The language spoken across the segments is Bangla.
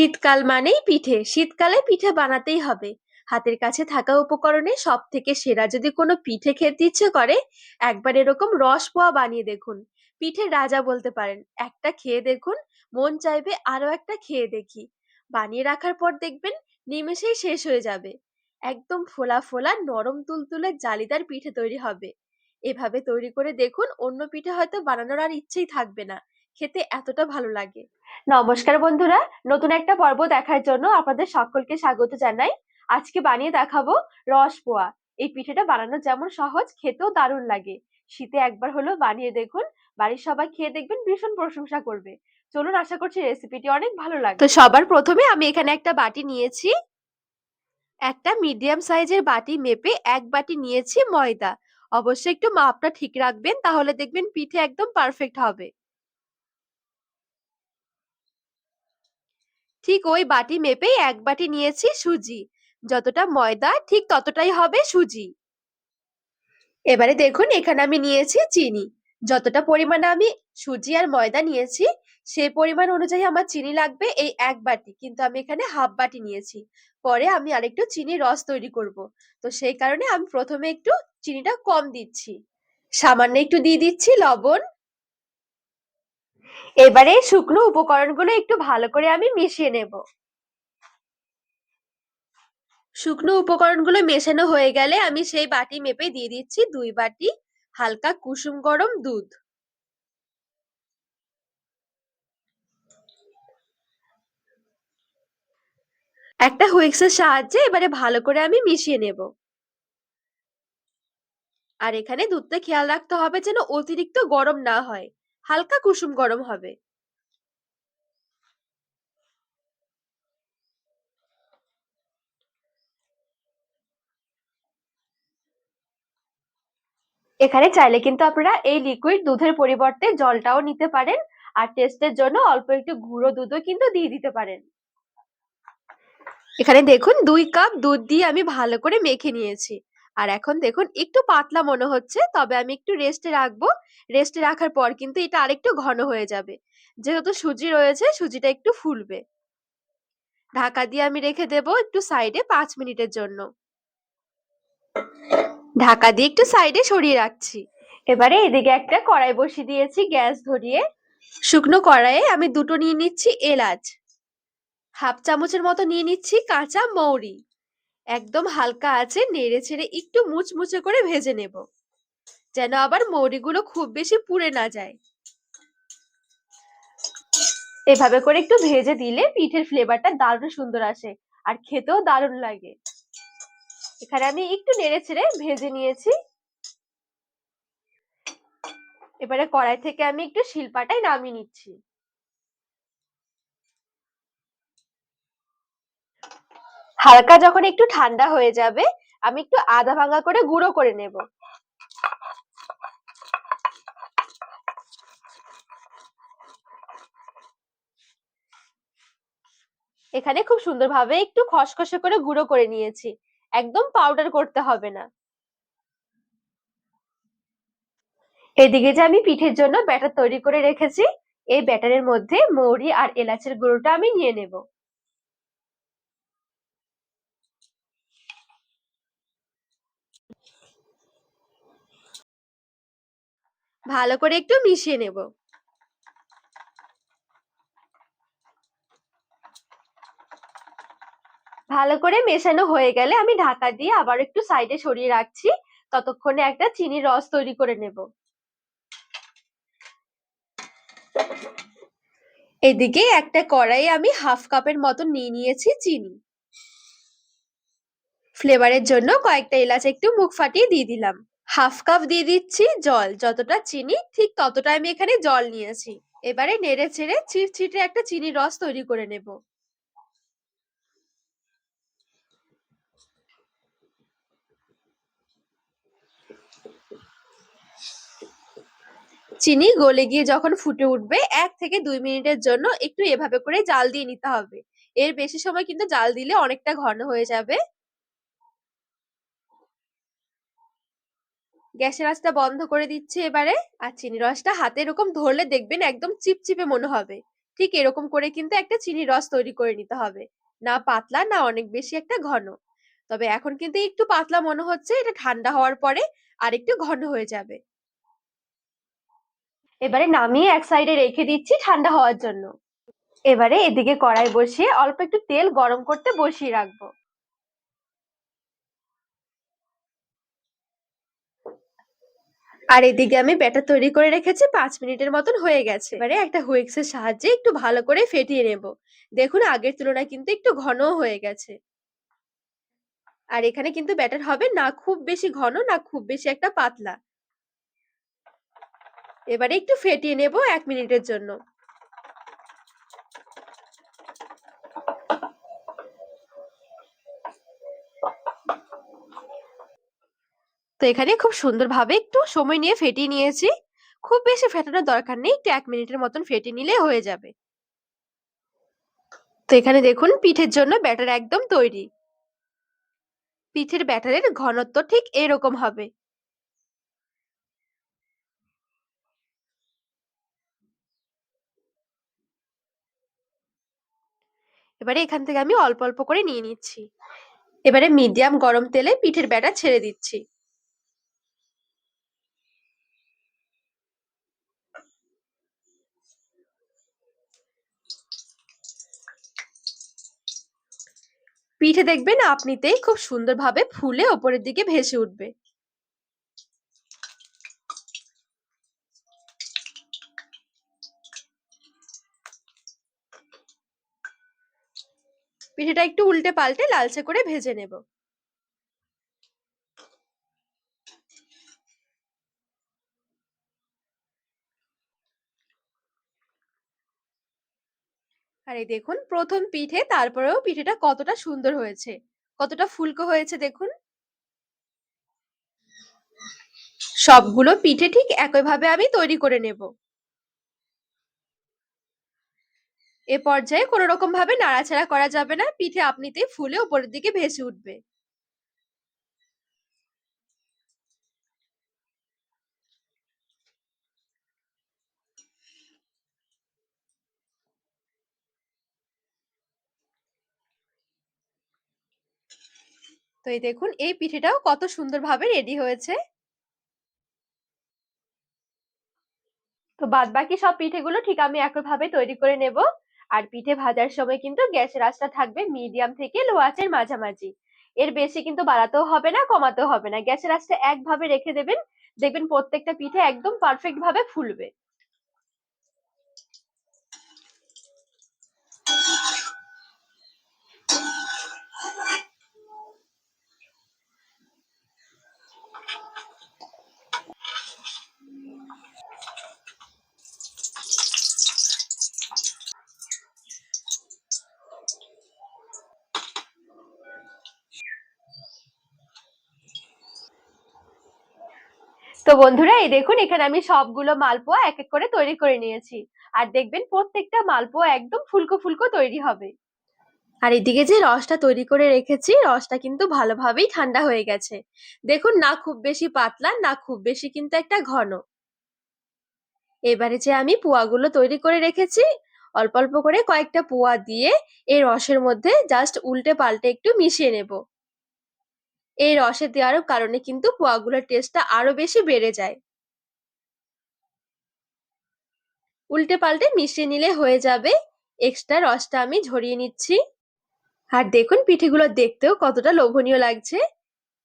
শীতকাল মানেই পিঠে। শীতকালে পিঠে বানাতেই হবে। হাতের কাছে থাকা উপকরণে সব থেকে সেরা যদি কোনো পিঠে খেতে ইচ্ছে করে, একবার এরকম রস পোয়া বানিয়ে দেখুন। পিঠে রাজা বলতে পারেন, একটা খেয়ে দেখুন, মন চাইবে আরও একটা খেয়ে দেখি। বানিয়ে রাখার পর দেখবেন নিমেষেই শেষ হয়ে যাবে। একদম ফোলা ফোলা, নরম তুলতুলে, জালিদার পিঠে তৈরি হবে। এভাবে তৈরি করে দেখুন, অন্য পিঠে হয়তো বানানোর আর ইচ্ছেই থাকবে না। খেতে এতটা ভালো লাগে। নমস্কার বন্ধুরা, নতুন একটা পর্ব দেখার জন্য আপনাদের সকলকে স্বাগত জানাই। আজকে বানিয়ে দেখাবো রস পোয়া। এই পিঠেটা বানানো যেমন সহজ, খেতেও দারুণ লাগে। শীতে একবার হলো বানিয়ে দেখুন, বাড়ির সবাই খেয়ে দেখবেন, ভীষণ প্রশংসা করবে। চলুন, আশা করছি রেসিপিটি অনেক ভালো লাগবে। তো সবার প্রথমে আমি এখানে একটা বাটি নিয়েছি। একটা মিডিয়াম সাইজের বাটি মেপে এক বাটি নিয়েছি ময়দা। অবশ্যই একটু মাপটা ঠিক রাখবেন, তাহলে দেখবেন পিঠে একদম পারফেক্ট হবে। ঠিক ওই বাটি মেপেই এক বাটি নিয়েছি সুজি। যতটা ময়দা, ঠিক ততটাই হবে সুজি। এবারে দেখুন, এখানে আমি নিয়েছি চিনি। যতটা পরিমাণে আমি সুজি আর ময়দা নিয়েছি, সেই পরিমাণ অনুযায়ী আমার চিনি লাগবে এই এক বাটি। কিন্তু আমি এখানে হাফ বাটি নিয়েছি। পরে আমি আরেকটু চিনি রস তৈরি করব। তো সেই কারণে আমি প্রথমে একটু চিনিটা কম দিচ্ছি। সামান্য একটু দিয়ে দিচ্ছি লবণ। এবারে শুকনো উপকরণগুলো একটু ভালো করে আমি মিশিয়ে নেব। শুকনো উপকরণগুলো মেশানো হয়ে গেলে আমি সেই বাটি মেপে দিয়ে দিচ্ছি দুই বাটি হালকা কুসুম গরম দুধ। একটা হুইক্সের সাহায্যে এবারে ভালো করে আমি মিশিয়ে নেব। আর এখানে দুধটা খেয়াল রাখতে হবে যেন অতিরিক্ত গরম না হয়। হালকা কুসুম গরম হবে। এখানে চাইলে কিন্তু আপনারা এই লিকুইড দুধের পরিবর্তে জলটাও নিতে পারেন আর টেস্টের জন্য অল্প একটু গুঁড়ো দুধও কিন্তু দিয়ে দিতে পারেন। এখানে দেখুন, দুই কাপ দুধ দিয়ে আমি ভালো করে মেখে নিয়েছি। আর এখন দেখুন, একটু পাতলা মনে হচ্ছে, তবে আমি একটু রেস্টে রাখব। রেস্টে রাখার পর কিন্তু এটা আরেকটু ঘন হয়ে যাবে। যেহেতু সুজি রয়েছে, সুজিটা একটু ফুলবে। ঢাকা দিয়ে আমি রেখে দেব একটু সাইডে পাঁচ মিনিটের জন্য। ঢাকা দিয়ে একটু সাইডে সরিয়ে রাখছি। এবারে এদিকে একটা কড়াই বসিয়ে দিয়েছি গ্যাস ধরিয়ে। শুকনো কড়াইয়ে আমি দুটো নিয়ে নিচ্ছি এলাচ। হাফ চামচের মতো নিয়ে নিচ্ছি কাঁচা মৌরি। একদম হালকা আছে, নেড়ে ছেড়ে একটু মুচমুচে করে ভেজে নেব। যেন আবার মৌরিগুলো খুব বেশি পুড়ে না যায়। এভাবে করে একটু ভেজে দিলে পিঠের ফ্লেভারটা দারুণ সুন্দর আসে আর খেতেও দারুণ লাগে। এখানে আমি একটু নেড়ে ছেড়ে ভেজে নিয়েছি। এবারে কড়াই থেকে আমি একটু শিলপাটায় নামিয়ে নিচ্ছি। হালকা যখন একটু ঠান্ডা হয়ে যাবে, আমি একটু আদা ভাঙা করে গুঁড়ো করে নেব। এখানে খুব সুন্দরভাবে একটু খসখসে করে গুঁড়ো করে নিয়েছি। একদম পাউডার করতে হবে না। এদিকে যে আমি পিঠের জন্য ব্যাটার তৈরি করে রেখেছি, এই ব্যাটারের মধ্যে মৌরি আর এলাচের গুঁড়োটা আমি নিয়ে নেব। ভালো করে একটু মিশিয়ে নেব। ভালো করে মেশানো হয়ে গেলে আমি ঢাকা দিয়ে আবার একটু সাইডে সরিয়ে রাখছি। ততক্ষণে একটা চিনির রস তৈরি করে নেব। এদিকে একটা কড়াই আমি হাফ কাপের মতো নিয়ে নিয়েছি চিনি। ফ্লেভারের জন্য কয়েকটা এলাচ একটু মুখ ফাটিয়ে দিয়ে দিলাম। হাফ কাপ দিয়ে দিচ্ছি জল। যতটা চিনি, ঠিক ততটা আমি এখানে জল নিয়েছি। এবারে নেড়ে ছেড়ে চিটচিটে একটা চিনির রস তৈরি করে নেব। চিনি গলে গিয়ে যখন ফুটে উঠবে, এক থেকে দুই মিনিটের জন্য একটু এভাবে করে জাল দিয়ে নিতে হবে। এর বেশি সময় কিন্তু জাল দিলে অনেকটা ঘন হয়ে যাবে। গ্যাসের আঁচটা বন্ধ করে দিচ্ছি এবারে, আর চিনি রসটা হাতে এরকম ধরলে দেখবেন একদম চিপচিপে মনে হবে। ঠিক এরকম করে কিন্তু একটা চিনির রস তৈরি করে নিতে হবে। না পাতলা, না অনেক বেশি একটা ঘন। তবে এখন কিন্তু একটু পাতলা মনে হচ্ছে, এটা ঠান্ডা হওয়ার পরে আর একটু ঘন হয়ে যাবে। এবারে নামিয়ে এক সাইডে রেখে দিচ্ছি ঠান্ডা হওয়ার জন্য। এবারে এদিকে কড়াই বসিয়ে অল্প একটু তেল গরম করতে বসিয়ে রাখব। আর এদিকে আমি ব্যাটার তৈরি করে রেখেছি, পাঁচ মিনিটের মতন হয়ে গেছে। এবারে একটা হুইক্স এর সাহায্যে একটু ভালো করে ফেটিয়ে নেব। দেখুন, আগের তুলনায় কিন্তু একটু ঘন হয়ে গেছে। আর এখানে কিন্তু ব্যাটার হবে না খুব বেশি ঘন, না খুব বেশি একটা পাতলা। এবারে একটু ফেটিয়ে নেব এক মিনিটের জন্য। তো এখানে খুব সুন্দরভাবে একটু সময় নিয়ে ফেটিয়ে নিয়েছি। খুব বেশি ফেটানোর দরকার নেই, একটু এক মিনিটের মতন ফেটিয়ে নিলে হয়ে যাবে। তো এখানে দেখুন, পিঠের জন্য ব্যাটার একদম তৈরি। পিঠের ব্যাটারের ঘনত্ব ঠিক এরকম হবে। এবারে এখান থেকে আমি অল্প অল্প করে নিয়ে নিচ্ছি। এবারে মিডিয়াম গরম তেলে পিঠের ব্যাটার ছেড়ে দিচ্ছি। পিঠে দেখবেন আপনিতেই খুব সুন্দরভাবে ফুলে ওপরের দিকে ভেসে উঠবে। পিঠেটা একটু উল্টে পাল্টে লালচে করে ভেজে নেব। এই দেখুন, প্রথম পিঠে তারপরেও পিঠেটা কতটা সুন্দর হয়েছে। কতটা ফুলকো হয়েছে দেখুন। সবগুলো পিঠে ঠিক একইভাবে আমি তৈরি করে নেব। এ পর্যায়ে কোনো রকম ভাবে নাড়াচাড়া করা যাবে না। পিঠে আপনিতে ফুলে উপরের দিকে ভেসে উঠবে। তো এই দেখুন, এই পিঠেটাও কত সুন্দরভাবে রেডি হয়েছে। তো বাদ বাকি সব পিঠেগুলো ঠিক আমি একইভাবে তৈরি করে নেব। আর পিঠে ভাজার সময় কিন্তু গ্যাসের আঁচটা থাকবে মিডিয়াম থেকে লো আঁচের মাঝামাঝি। এর বেশি কিন্তু বাড়াতেও হবে না, কমাতেও হবে না। গ্যাসের আঁচটা একভাবে রেখে দেবেন। দেখবেন প্রত্যেকটা পিঠে একদম পারফেক্ট ভাবে ফুলবে। তো বন্ধুরা, এই দেখুন, এখানে আমি সবগুলো মালপোয়া এক এক করে তৈরি করে নিয়েছি। আর দেখবেন, প্রত্যেকটা মালপোয়া একদম ফুলকো ফুলকো তৈরি হবে। আর এদিকে যে রসটা তৈরি করে রেখেছি, রসটা কিন্তু ভালোভাবেই ঠান্ডা হয়ে গেছে। দেখুন, না খুব বেশি পাতলা, না খুব বেশি কিন্তু একটা ঘন। এবারে যে আমি পোয়াগুলো তৈরি করে রেখেছি, অল্প অল্প করে কয়েকটা পোয়া দিয়ে এই রসের মধ্যে জাস্ট উল্টে পাল্টে একটু মিশিয়ে নেব। এই রসে দেওয়ার কারণে কিন্তু পোয়াগুলোর টেস্টটা আরও বেশি বেড়ে যায়। উল্টে পাল্টে মিশিয়ে নিলে হয়ে যাবে। এক্সট্রা রসটা আমি ঝরিয়ে নিচ্ছি। আর দেখুন পিঠেগুলো দেখতেও কতটা লোভনীয় লাগছে।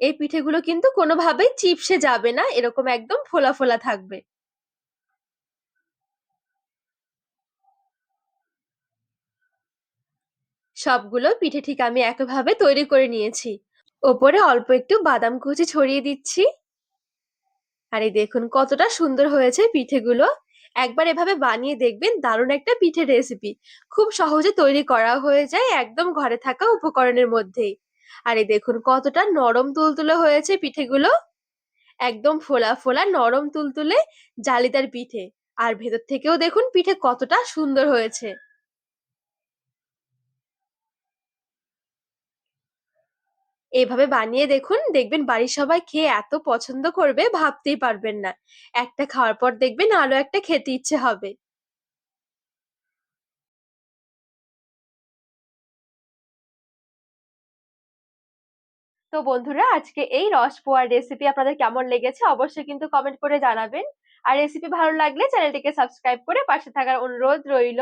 এই পিঠেগুলো কিন্তু কোনোভাবেই চিপসে যাবে না, এরকম একদম ফোলা ফোলা থাকবে। সবগুলো পিঠে ঠিক আমি একভাবে তৈরি করে নিয়েছি। ওপরে অল্প একটু বাদাম কুচি ছড়িয়ে দিচ্ছি। আর এই দেখুন কতটা সুন্দর হয়েছে পিঠেগুলো। একবার এভাবে বানিয়ে দেখবেন দারুণ একটা পিঠের রেসিপি খুব সহজে তৈরি করা হয়ে যায় একদম ঘরে থাকা উপকরণের মধ্যেই। আর এই দেখুন কতটা নরম তুলতুলে হয়েছে পিঠেগুলো। একদম ফোলা ফোলা নরম তুলতুলে জালিদার পিঠে। আর ভেতর থেকেও দেখুন পিঠে কতটা সুন্দর হয়েছে। এভাবে বানিয়ে দেখুন, দেখবেন বাড়ির সবাই খেয়ে এত পছন্দ করবে, ভাবতেই পারবেন না। একটা খাওয়ার পর দেখবেন আরও একটা খেতে ইচ্ছে হবে। তো বন্ধুরা, আজকে এই রস পোয়ার রেসিপি আপনাদের কেমন লেগেছে অবশ্যই কিন্তু কমেন্ট করে জানাবেন। আর রেসিপি ভালো লাগলে চ্যানেলটিকে সাবস্ক্রাইব করে পাশে থাকার অনুরোধ রইল।